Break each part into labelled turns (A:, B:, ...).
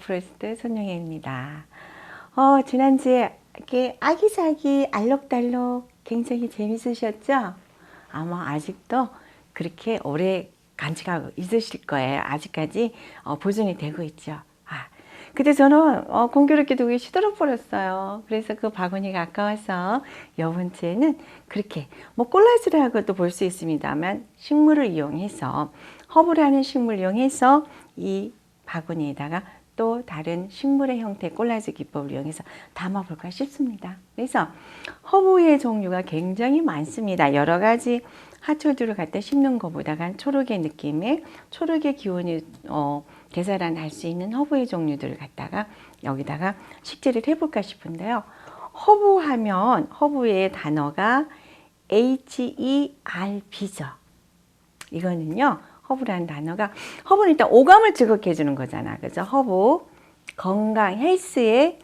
A: 안녕하세요. 프로스트 손영애입니다. 어, 지난주에 아기자기 알록달록 굉장히 재밌으셨죠? 아마 아직도 그렇게 오래 간직하고 있으실 거예요. 아직까지 어, 보존이 되고 있죠. 아, 근데 저는 어, 공교롭게도 시들어버렸어요. 그래서 그 바구니가 아까워서 주에는 그렇게 뭐 콜라지라고도 볼 수 있습니다만 식물을 이용해서 허브라는 식물을 이용해서 이 바구니에다가 또 다른 식물의 형태의 콜라지 기법을 이용해서 담아볼까 싶습니다. 그래서 허브의 종류가 굉장히 많습니다. 여러 가지 하초들을 갖다 심는 것보다는 초록의 느낌의 초록의 기운이 어, 대사란할 수 있는 허브의 종류들을 갖다가 여기다가 식재를 해볼까 싶은데요. 허브 하면 허브의 단어가 H-E-R-B죠. 이거는요, 허브라는 단어가, 허브는 일단 오감을 즐겁게 해주는 거잖아. 그죠? 허브, 건강, 헬스의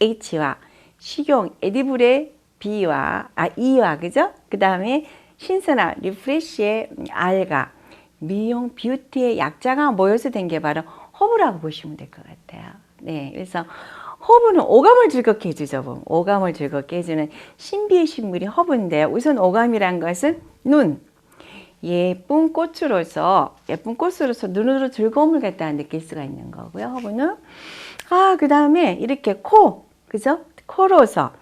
A: H와 식용, 에디블의 B와, 아, E와, 그죠? 그 다음에 신선한, 리프레쉬의 R과 미용, 뷰티의 약자가 모여서 된 게 바로 허브라고 보시면 될 것 같아요. 네. 그래서 허브는 오감을 즐겁게 해주죠. 보면. 오감을 즐겁게 해주는 신비의 식물이 허브인데요. 우선 오감이란 것은 눈. 예쁜 꽃으로서, 예쁜 꽃으로서 눈으로 즐거움을 갖다 느낄 수가 있는 거고요. 허브는. 아, 그 다음에 이렇게 코. 그죠? 코로서.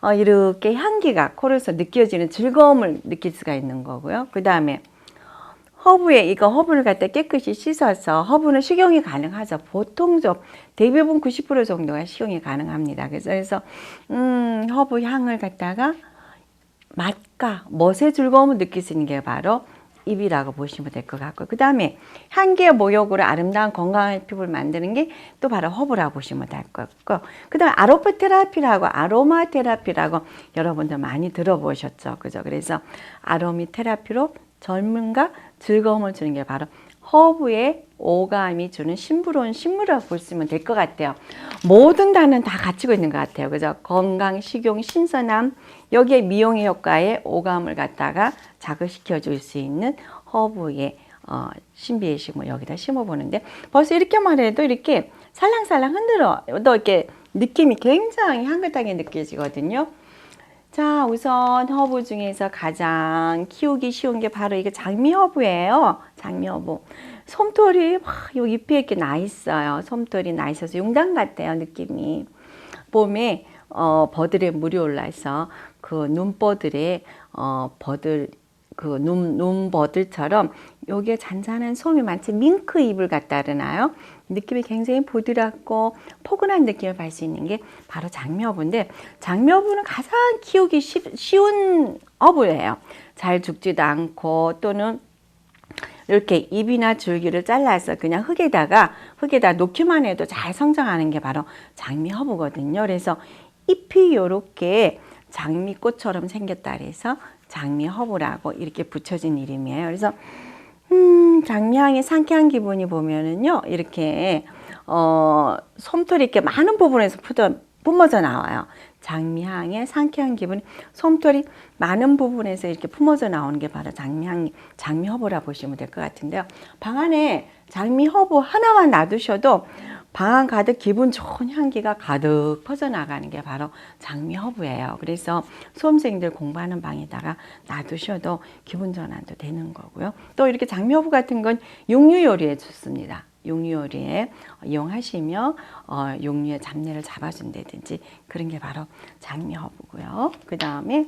A: 어, 이렇게 향기가 코로서 느껴지는 즐거움을 느낄 수가 있는 거고요. 그 다음에 허브에 이거 허브를 갖다 깨끗이 씻어서 허브는 식용이 가능하죠. 보통 좀 대부분 90% 정도가 식용이 가능합니다. 그래서 음, 허브 향을 갖다가 맛과 멋의 즐거움을 느낄 수 있는 게 바로 잎이라고 보시면 될 것 같고 그 다음에 향기의 모욕으로 아름다운 건강한 피부를 만드는 게 또 바로 허브라고 보시면 될 것 같고 그 다음에 아로마 테라피라고 아로마 테라피라고 여러분들 많이 들어보셨죠? 그죠? 그래서 아로미 테라피로 젊음과 즐거움을 주는 게 바로 허브의 오감이 주는 신부로운 식물이라고 보시면 될 것 같아요. 모든 단은 다 갖추고 있는 것 같아요. 그죠? 건강, 식용, 신선함, 여기에 미용의 효과에 오감을 갖다가 자극시켜 줄 수 있는 허브의 어, 신비의 식물 여기다 심어 보는데 벌써 이렇게만 해도 이렇게 살랑살랑 흔들어. 또 이렇게 느낌이 굉장히 향긋하게 느껴지거든요. 자, 우선 허브 중에서 가장 키우기 쉬운 게 바로 이게 장미 허브예요. 장미 허브. 솜털이 막요 잎에 이렇게 나 있어요. 솜털이 나 있어서 용당 같아요, 느낌이. 봄에 어, 버들에 물이 올라서 그 눈버들에 어, 버들 그 눈, 눈버들처럼 여기에 잔잔한 솜이 많지 밍크 잎을 갖다 그러나요? 느낌이 굉장히 부드럽고 포근한 느낌을 받을 수 있는 게 바로 장미허브인데 장미허브는 가장 키우기 쉬, 쉬운 허브예요. 잘 죽지도 않고 또는 이렇게 잎이나 줄기를 잘라서 그냥 흙에다가 흙에다 놓기만 해도 잘 성장하는 게 바로 장미 허브거든요. 그래서 잎이 이렇게 장미꽃처럼 생겼다 그래서 장미 허브라고 이렇게 붙여진 이름이에요. 그래서 음, 장미향의 상쾌한 기분이 보면은요, 이렇게, 어, 솜털이 이렇게 많은 부분에서 뿜어져 나와요. 장미향의 상쾌한 기분, 솜털이 많은 부분에서 이렇게 품어져 나오는 게 바로 장미향, 장미허브라 보시면 될 것 같은데요. 방 안에 장미허브 하나만 놔두셔도 방안 가득 기분 좋은 향기가 가득 퍼져나가는 게 바로 장미 허브예요. 그래서 수험생들 공부하는 방에다가 놔두셔도 기분 전환도 되는 거고요. 또 이렇게 장미 허브 같은 건 육류 요리에 좋습니다. 육류 요리에 이용하시며 어, 육류의 잡내를 잡아준다든지 그런 게 바로 장미 허브고요. 그 다음에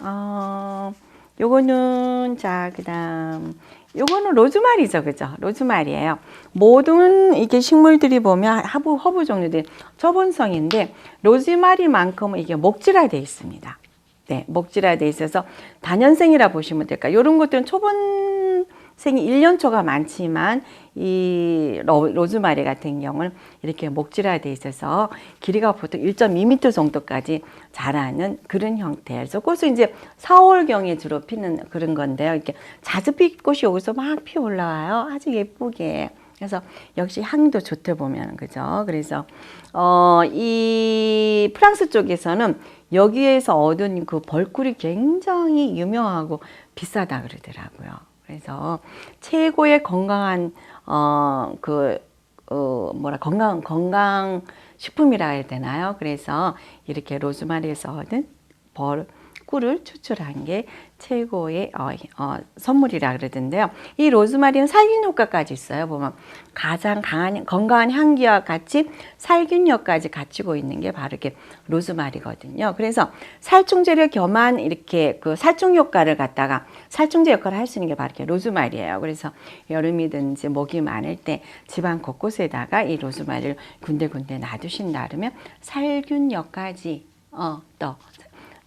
A: 어, 요거는 자 그 다음 요거는 로즈마리죠, 그죠? 로즈마리예요. 모든 이게 식물들이 보면 허브 허브 종류들 저본성인데 로즈마리만큼은 이게 목질화돼 있습니다. 네, 목질화돼 있어서 단연생이라 보시면 될까요? 이런 것들은 초본 생이 1년 초가 많지만 이 로, 로즈마리 같은 경우는 이렇게 목질화돼 있어서 길이가 보통 1.2m 정도까지 자라는 그런 형태예요. 그래서 꽃은 이제 4월경에 주로 피는 그런 건데요. 이렇게 자주빛 꽃이 여기서 막 피어 올라와요. 아주 예쁘게. 그래서 역시 향도 좋대 보면 그죠. 그래서 어 이 프랑스 쪽에서는 여기에서 얻은 그 벌꿀이 굉장히 유명하고 비싸다 그러더라고요. 그래서 최고의 건강한 어그 어, 뭐라 건강 건강 식품이라 해야 되나요? 그래서 이렇게 로즈마리에서 얻은 벌 꿀을 추출한 게 최고의 어, 어, 선물이라 그러던데요. 이 로즈마리는 살균 효과까지 있어요. 보면 가장 강한 건강한 향기와 같이 살균력까지 갖추고 있는 게 바로 이렇게 로즈마리거든요. 그래서 살충제를 겸한 이렇게 그 살충 효과를 갖다가 살충제 역할을 할 수 있는 게 바로 이렇게 로즈마리예요. 그래서 여름이든지 목이 많을 때 집안 곳곳에다가 이 로즈마리를 군데군데 놔두신다 그러면 살균력까지 어, 또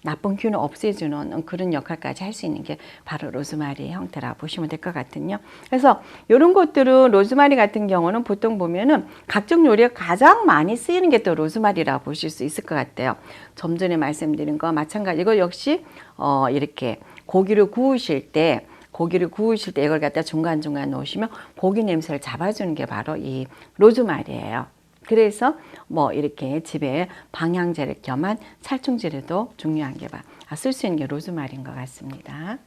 A: 나쁜 균을 없애주는 그런 역할까지 할 수 있는 게 바로 로즈마리의 형태라 보시면 될 것 같은요. 그래서 이런 것들은 로즈마리 같은 경우는 보통 보면은 각종 요리에 가장 많이 쓰이는 게 또 로즈마리라 보실 수 있을 것 같아요. 좀 전에 말씀드린 거 마찬가지. 이거 역시 어 이렇게 고기를 구우실 때 고기를 구우실 때 이걸 갖다 중간중간 놓으시면 고기 냄새를 잡아주는 게 바로 이 로즈마리예요. 그래서 뭐 이렇게 집에 방향제를 겸한 살충제로도 중요한 게쓸수 있는 게 로즈마리인 것 같습니다.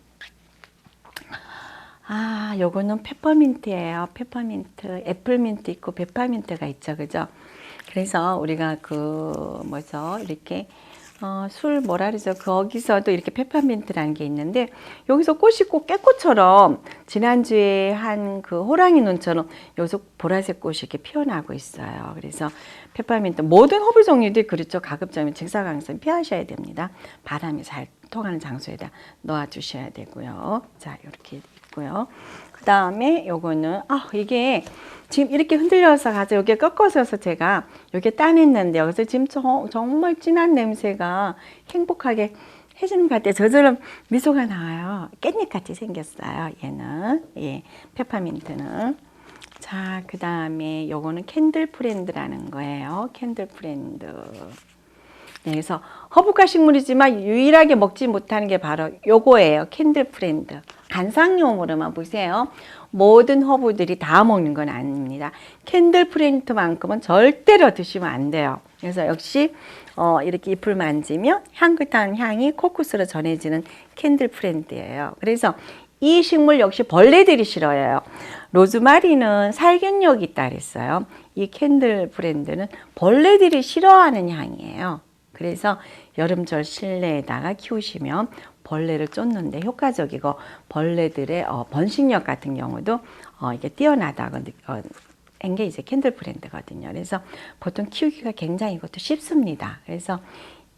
A: 아, 요거는 페퍼민트예요. 페퍼민트, 애플민트 있고 페퍼민트가 있죠, 그죠? 그래서 우리가 그 뭐죠, 이렇게 어, 술 뭐라 그러죠? 거기서도 이렇게 페퍼민트라는 게 있는데 여기서 꽃이 꼭 깨꽃처럼 지난주에 한 그 호랑이 눈처럼 여기서 보라색 꽃이 이렇게 피어나고 있어요. 그래서 페퍼민트 모든 허브 종류들이 그렇죠. 가급적이면 직사광선 피하셔야 됩니다. 바람이 잘 통하는 장소에다 놓아 주셔야 되고요. 자, 이렇게 있고요. 그 다음에 요거는 아 이게 지금 이렇게 흔들려서 가서 여기 꺾어서서 제가 여기 따냈는데 여기서 지금 저, 정말 진한 냄새가 행복하게 해주는 것 같아요. 저절로 미소가 나와요. 깻잎 같이 생겼어요. 얘는 예 페퍼민트는 자그 다음에 요거는 캔들 프렌드라는 거예요. 캔들 프렌드. 네, 그래서 허브과 식물이지만 유일하게 먹지 못하는 게 바로 요거예요. 캔들 프렌드. 간상용으로만 보세요. 모든 허브들이 다 먹는 건 아닙니다. 캔들 프렌트만큼은 절대로 드시면 안 돼요. 그래서 역시 어, 이렇게 잎을 만지면 향긋한 향이 코코스로 전해지는 캔들 프렌트예요. 그래서 이 식물 역시 벌레들이 싫어해요. 로즈마리는 살균력이 있다 그랬어요. 이 캔들 브랜드는 벌레들이 싫어하는 향이에요. 그래서 여름철 실내에다가 키우시면 벌레를 쫓는데 효과적이고 벌레들의 어, 번식력 같은 경우도 어, 이게 뛰어나다고 어, 한게 이제 캔들 브랜드거든요. 그래서 보통 키우기가 굉장히 이것도 쉽습니다. 그래서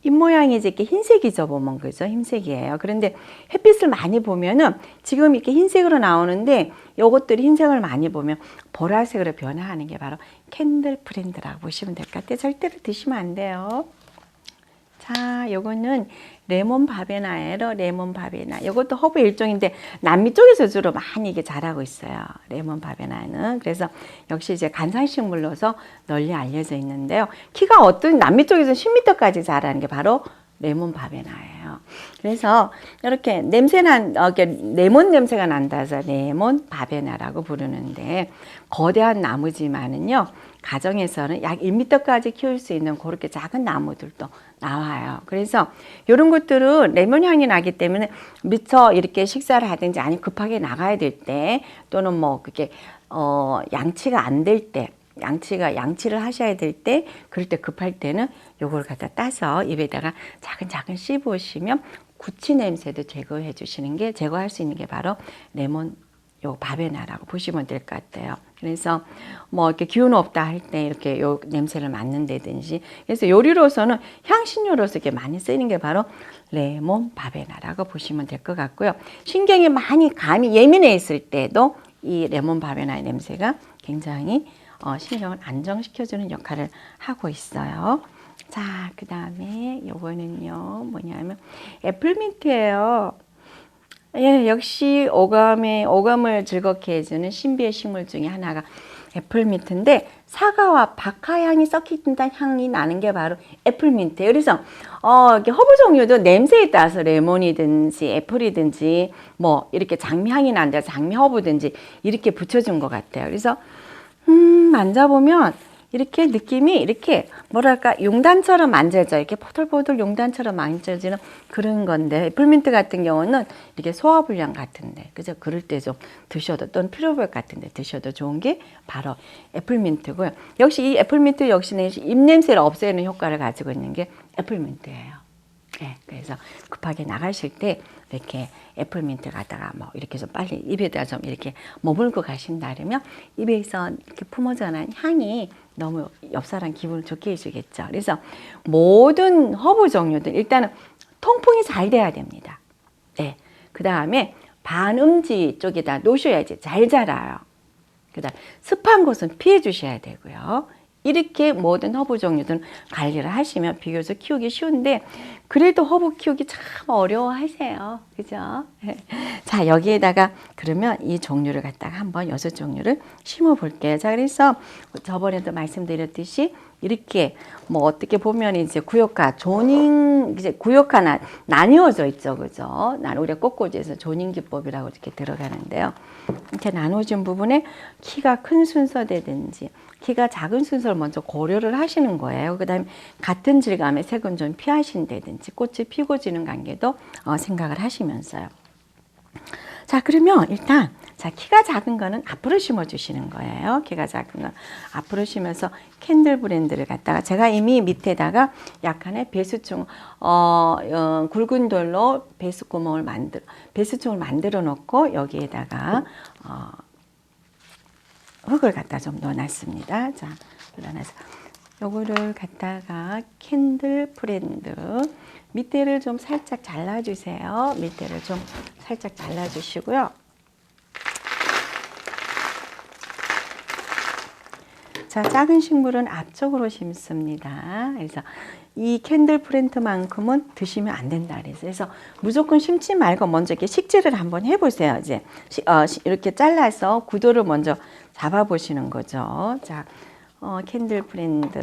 A: 잎 모양이 이제 이렇게 흰색이죠, 보면 그죠? 흰색이에요. 그런데 햇빛을 많이 보면은 지금 이렇게 흰색으로 나오는데 요것들이 흰색을 많이 보면 보라색으로 변화하는 게 바로 캔들 브랜드라고 보시면 될 것 같아요. 절대로 드시면 안 돼요. 자, 요거는 레몬 바베나예요. 레몬 바베나. 이것도 허브 일종인데 남미 쪽에서 주로 많이 이게 자라고 있어요. 레몬 바베나는. 그래서 역시 이제 간상식물로서 널리 알려져 있는데요. 키가 어떤 남미 쪽에서 10m까지 자라는 게 바로 레몬 바베나예요. 그래서 이렇게 냄새난 어, 레몬 냄새가 난다 해서 레몬 바베나라고 부르는데 거대한 나무지만은요. 가정에서는 약 1m까지 키울 수 있는 그렇게 작은 나무들도 나와요. 그래서 이런 것들은 레몬 향이 나기 때문에 미처 이렇게 식사를 하든지 아니 급하게 나가야 될 때 또는 뭐 그게 어 양치가 안 될 때 양치가 양치를 하셔야 될 때 그럴 때 급할 때는 요걸 갖다 따서 입에다가 작은 작은 씹으시면 구취 냄새도 제거해 주시는 게 제거할 수 있는 게 바로 레몬 요 바베나라고 보시면 될 것 같아요. 그래서 뭐 이렇게 기운 없다 할 때 이렇게 요 냄새를 맡는다든지 그래서 요리로서는 향신료로서 이렇게 많이 쓰이는 게 바로 레몬 바베나라고 보시면 될 것 같고요. 신경이 많이 감이 예민해 있을 때도 이 레몬 바베나의 냄새가 굉장히 어, 신경을 안정시켜주는 역할을 하고 있어요. 자, 그 다음에 요거는요, 뭐냐면 애플민트예요. 예, 역시 오감의 오감을 즐겁게 해주는 신비의 식물 중에 하나가 애플민트인데 사과와 박하향이 섞인다 향이 나는 게 바로 애플민트예요. 그래서 어, 이렇게 허브 종류도 냄새에 따라서 레몬이든지 애플이든지 뭐 이렇게 장미향이 난다 장미 허브든지 이렇게 붙여준 것 같아요. 그래서 음, 만져보면 이렇게 느낌이 이렇게 뭐랄까 용단처럼 만져져 이렇게 포들포들 용단처럼 만져지는 그런 건데 애플민트 같은 경우는 이렇게 소화불량 같은데 그죠 그럴 때 좀 드셔도 또는 피로백 같은데 드셔도 좋은 게 바로 애플민트고요 역시 이 애플민트 역시는 입냄새를 없애는 효과를 가지고 있는 게 애플민트예요. 네, 그래서 급하게 나가실 때 이렇게 애플민트 갖다가 뭐 이렇게 좀 빨리 입에다 좀 이렇게 머물고 가신다 그러면 입에서 이렇게 품어져난 향이 너무 옆 사람 기분을 좋게 해주겠죠. 그래서 모든 허브 종류들 일단은 통풍이 잘 돼야 됩니다. 네, 그 다음에 반음지 쪽에다 놓으셔야지 잘 자라요. 그 다음 습한 곳은 피해 주셔야 되고요. 이렇게 모든 허브 종류들은 관리를 하시면 비교적 키우기 쉬운데 그래도 허브 키우기 참 어려워하세요. 그죠? 자, 여기에다가 그러면 이 종류를 갖다가 한번 여섯 종류를 심어 볼게요. 자, 그래서 저번에도 말씀드렸듯이 이렇게 뭐 어떻게 보면 이제 구역화, 조닝 이제 구역화나 나뉘어져 있죠. 그죠? 난 우리가 꽃꽂이에서 조닝 기법이라고 이렇게 들어가는데요. 이렇게 나눠진 부분에 키가 큰 순서대든지 키가 작은 순서를 먼저 고려를 하시는 거예요. 그 다음에 같은 질감의 색은 좀 피하신다든지 꽃이 피고 지는 관계도 어, 생각을 하시면서요. 자, 그러면 일단 자, 키가 작은 거는 앞으로 심어 주시는 거예요. 키가 작은 건 앞으로 심어서 캔들 브랜드를 갖다가 제가 이미 밑에다가 약간의 배수충 어, 어 굵은 돌로 배수구멍을 만들 배수충을 만들어 놓고 여기에다가 어 흙을 갖다 좀 넣어놨습니다. 자, 넣어놔서 요거를 갖다가 캔들 브랜드 밑에를 좀 살짝 잘라주세요. 밑에를 좀 살짝 잘라주시고요. 자, 작은 식물은 앞쪽으로 심습니다. 그래서 이 캔들 프렌트만큼은 드시면 안 된다 그래서 그래서 무조건 심지 말고 먼저 이렇게 식재를 한번 해보세요. 이제 시, 어, 시, 이렇게 잘라서 구도를 먼저 잡아보시는 거죠. 자, 어, 캔들 프렌드.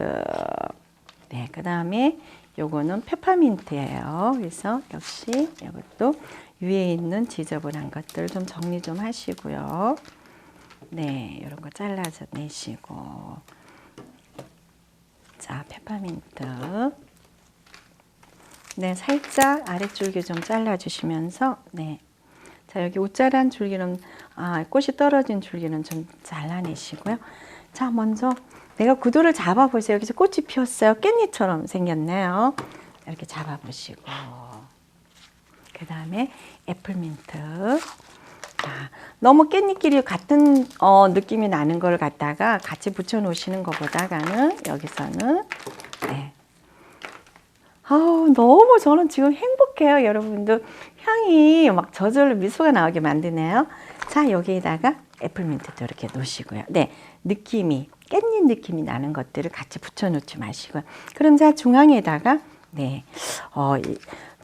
A: 네, 그 다음에 요거는 페퍼민트예요. 그래서 역시 이것도 위에 있는 지저분한 것들 좀 정리 좀 하시고요. 네, 이런 거 잘라서 내시고. 자, 페퍼민트. 네, 살짝 아래줄기 좀 잘라주시면서, 네. 자, 여기 옷자란 줄기는, 아, 꽃이 떨어진 줄기는 좀 잘라내시고요. 자, 먼저 내가 구도를 잡아보세요. 여기서 꽃이 피었어요. 깻잎처럼 생겼네요. 이렇게 잡아보시고. 그 다음에 애플민트. 자, 너무 깻잎끼리 같은 어, 느낌이 나는 걸 갖다가 같이 붙여 놓으시는 것보다가는 여기서는 네. 아우 너무 저는 지금 행복해요 여러분들. 향이 막 저절로 미소가 나오게 만드네요. 자 여기에다가 애플민트도 이렇게 놓으시고요. 네 느낌이 깻잎 느낌이 나는 것들을 같이 붙여 놓지 마시고요. 그럼 자 중앙에다가 네, 어, 이,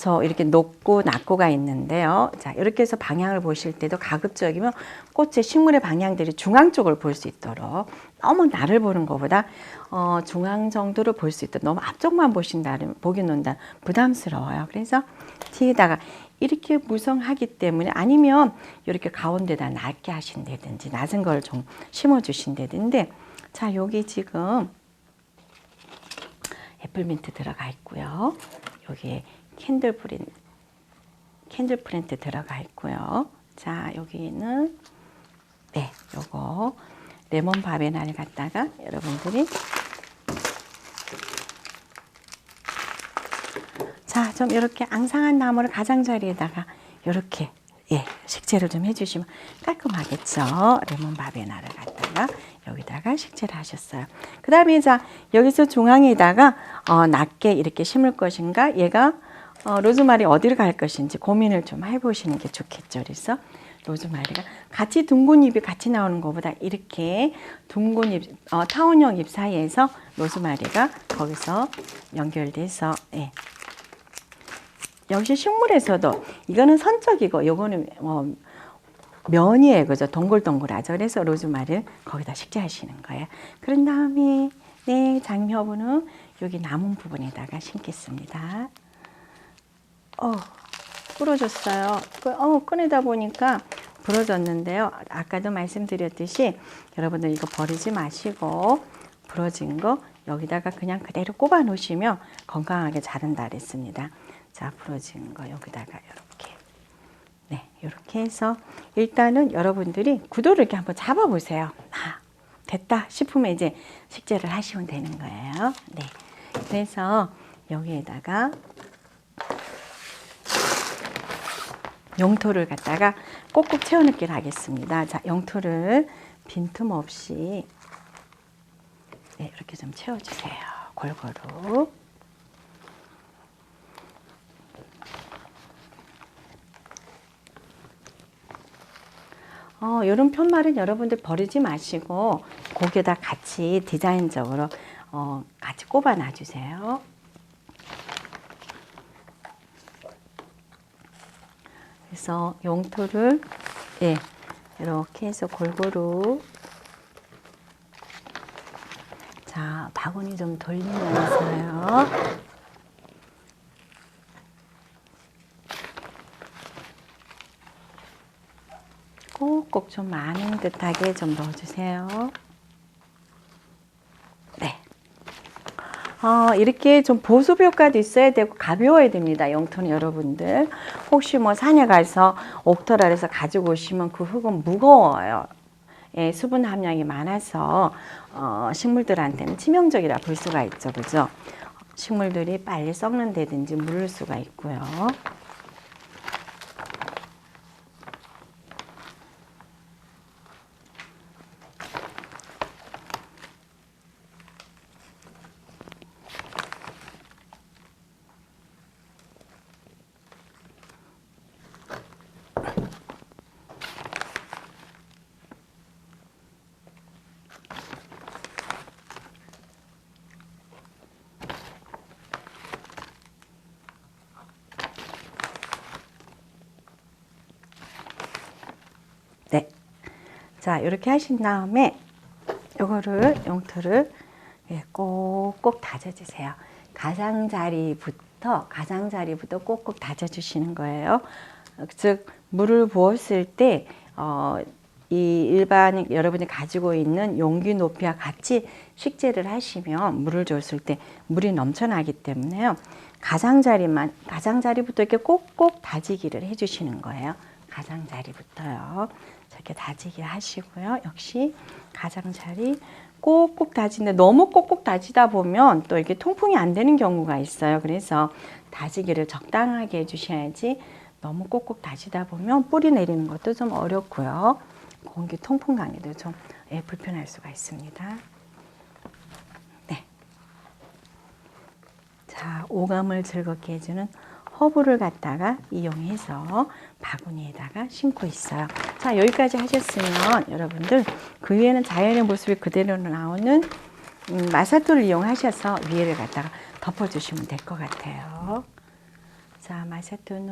A: 저 이렇게 높고 낮고가 있는데요. 자, 이렇게 해서 방향을 보실 때도 가급적이면 꽃의 식물의 방향들이 중앙 쪽을 볼 수 있도록 너무 나를 보는 것보다 어, 중앙 정도를 볼 수 있도록 너무 앞쪽만 보신다면 보기 논다 부담스러워요. 그래서 뒤에다가 이렇게 무성하기 때문에 아니면 이렇게 가운데다 낮게 하신다든지 낮은 걸 좀 심어 주신다든지 자, 여기 지금 애플민트 들어가 있고요. 여기에 캔들 프린트, 캔들 프린트 들어가 있고요. 자, 여기는 네, 요거 레몬 바베날 갖다가 여러분들이 자, 좀 이렇게 앙상한 나무를 가장자리에다가 이렇게 예, 식재를 좀 해주시면 깔끔하겠죠. 레몬 바베나를 갖다가 여기다가 식재를 하셨어요. 그 다음에 자 여기서 중앙에다가 어, 낮게 이렇게 심을 것인가 얘가 어, 로즈마리 어디를 갈 것인지 고민을 좀 해보시는 게 좋겠죠. 그래서 로즈마리가 같이 둥근 잎이 같이 나오는 것보다 이렇게 둥근 잎, 어, 타원형 잎 사이에서 로즈마리가 거기서 연결돼서 예. 역시 식물에서도 이거는 선적이고 요거는 어, 면이에요. 그죠? 동글동글하죠. 그래서 로즈마리를 거기다 식재하시는 거예요. 그런 다음에 네, 장미허브는 여기 남은 부분에다가 심겠습니다. 어, 부러졌어요. 그, 어, 꺼내다 보니까 부러졌는데요. 아까도 말씀드렸듯이 여러분들 이거 버리지 마시고 부러진 거 여기다가 그냥 그대로 꼽아 놓으시면 건강하게 자른다 그랬습니다. 자, 부러진 거 여기다가 이렇게. 네, 이렇게 해서 일단은 여러분들이 구도를 이렇게 한번 잡아 보세요. 아, 됐다 싶으면 이제 식재를 하시면 되는 거예요. 네. 그래서 여기에다가 영토를 갖다가 꼭꼭 채워 넣기를 하겠습니다. 자, 영토를 빈틈없이 네, 이렇게 좀 채워주세요. 골고루. 어, 이런 편말은 여러분들 버리지 마시고 거기에다 같이 디자인적으로 어, 같이 꼽아 놔주세요. 그래서 용토를 예, 이렇게 해서 골고루 자 바구니 좀 돌리면서요. 꼭꼭 좀 많은 듯하게 좀 넣어주세요. 어, 이렇게 좀 보습 효과도 있어야 되고 가벼워야 됩니다. 영토는 여러분들. 혹시 뭐 산에 가서 옥토랄에서 가지고 오시면 그 흙은 무거워요. 예, 수분 함량이 많아서 어, 식물들한테는 치명적이라 볼 수가 있죠. 그죠? 식물들이 빨리 썩는다든지 물을 수가 있고요. 자, 이렇게 하신 다음에 요거를 용토를 예, 꼭꼭 다져주세요. 가장자리부터 가장자리부터 꼭꼭 다져주시는 거예요. 어, 즉 물을 부었을 때 어, 이 일반 여러분이 가지고 있는 용기 높이와 같이 식재를 하시면 물을 줬을 때 물이 넘쳐나기 때문에요. 가장자리만 가장자리부터 이렇게 꼭꼭 다지기를 해주시는 거예요. 가장자리부터요. 이렇게 다지기 하시고요. 역시 가장자리 꼭꼭 다지는데 너무 꼭꼭 다지다 보면 또 이게 통풍이 안 되는 경우가 있어요. 그래서 다지기를 적당하게 해주셔야지 너무 꼭꼭 다지다 보면 뿌리 내리는 것도 좀 어렵고요. 공기 통풍 강에도 좀 예, 불편할 수가 있습니다. 네. 자, 오감을 즐겁게 해주는 허브를 갖다가 이용해서 바구니에다가 심고 있어요. 자, 여기까지 하셨으면 여러분들 그 위에는 자연의 모습이 그대로 나오는 음, 마사토를 이용하셔서 위에를 갖다가 덮어주시면 될 것 같아요. 자, 마사토는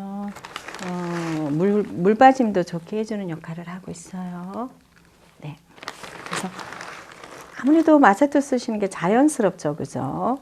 A: 어, 물, 물 빠짐도 좋게 해주는 역할을 하고 있어요. 네. 그래서 아무래도 마사토 쓰시는 게 자연스럽죠, 그죠?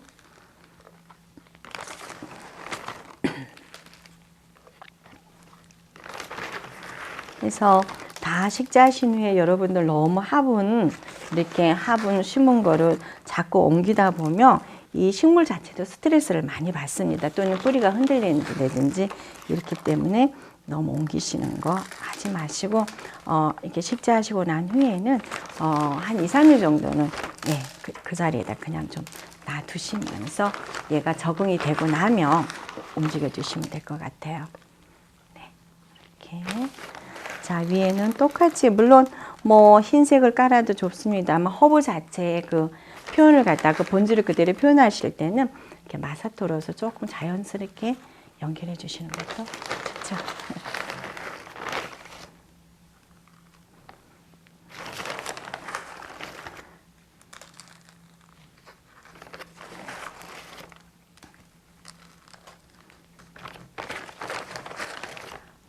A: 그래서 다 식재하신 후에 여러분들 너무 화분 이렇게 화분 심은 거를 자꾸 옮기다 보면 이 식물 자체도 스트레스를 많이 받습니다. 또는 뿌리가 흔들리는다든지 이렇기 때문에 너무 옮기시는 거 하지 마시고 어, 이렇게 식재하시고 난 후에는 어, 한 2, 3일 정도는 예, 그, 그 자리에다 그냥 좀 놔두시면서 얘가 적응이 되고 나면 움직여 주시면 될 것 같아요. 네, 이렇게. 자, 위에는 똑같이, 물론 뭐 흰색을 깔아도 좋습니다만 허브 자체의 그 표현을 갖다 그 본질을 그대로 표현하실 때는 이렇게 마사토로서 조금 자연스럽게 연결해 주시는 것도 좋죠.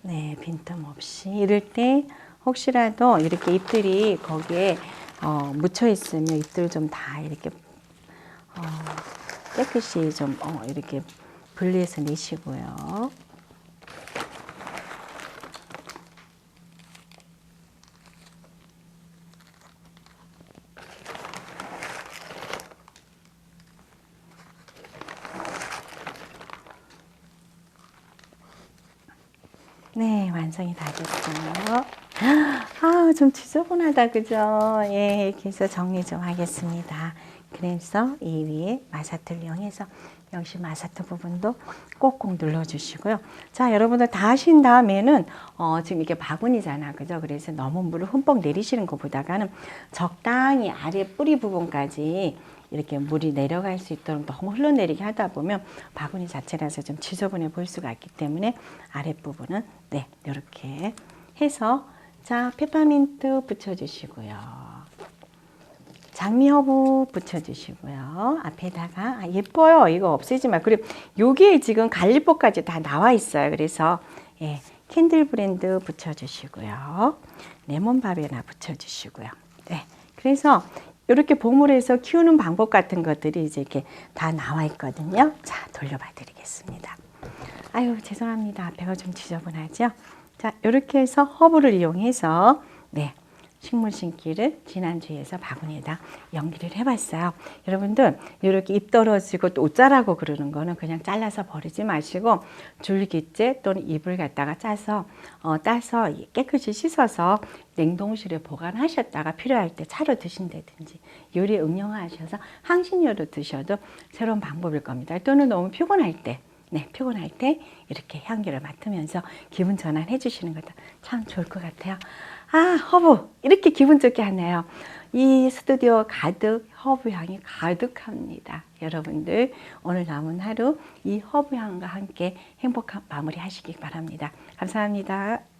A: 네, 빈틈 없이 이럴 때 혹시라도 이렇게 잎들이 거기에 어, 묻혀 있으면 잎들 좀 다 이렇게 어, 깨끗이 좀 어, 이렇게 분리해서 내시고요. 네, 완성이 다 됐어요. 아, 좀 지저분하다, 그죠? 예, 이렇게 해서 정리 좀 하겠습니다. 그래서 이 위에 마사트를 이용해서 역시 마사트 부분도 꼭꼭 눌러주시고요. 자, 여러분들 다 하신 다음에는 어, 지금 이게 바구니잖아, 그죠? 그래서 너무 물을 흠뻑 내리시는 것보다는 적당히 아래 뿌리 부분까지 이렇게 물이 내려갈 수 있도록 너무 흘러내리게 하다 보면 바구니 자체라서 좀 지저분해 보일 수가 있기 때문에 아랫부분은 네, 이렇게 해서 자, 페퍼민트 붙여주시고요. 장미 허브 붙여주시고요. 앞에다가 아, 예뻐요. 이거 없애지 마. 그리고 여기에 지금 갈리뽀까지 다 나와 있어요. 그래서 예, 캔들 브랜드 붙여주시고요. 레몬밥에나 붙여주시고요. 네, 그래서 이렇게 보물에서 키우는 방법 같은 것들이 이제 이렇게 다 나와 있거든요. 자, 돌려봐 드리겠습니다. 아유, 죄송합니다. 앞에가 좀 지저분하죠? 자, 이렇게 해서 허브를 이용해서 네, 식물 심기를 지난주에서 바구니에다 연기를 해봤어요. 여러분들 이렇게 잎 떨어지고 또 옷 자라고 그러는 거는 그냥 잘라서 버리지 마시고 줄기째 또는 잎을 갖다가 짜서 어, 따서 깨끗이 씻어서 냉동실에 보관하셨다가 필요할 때 차로 드신다든지 요리에 응용하셔서 항신료로 드셔도 새로운 방법일 겁니다. 또는 너무 피곤할 때 네, 피곤할 때 이렇게 향기를 맡으면서 기분 전환해 주시는 것도 참 좋을 것 같아요. 아, 허브. 이렇게 기분 좋게 하네요. 이 스튜디오 가득 허브 향이 가득합니다. 여러분들 오늘 남은 하루 이 허브 향과 함께 행복한 마무리 하시기 바랍니다. 감사합니다.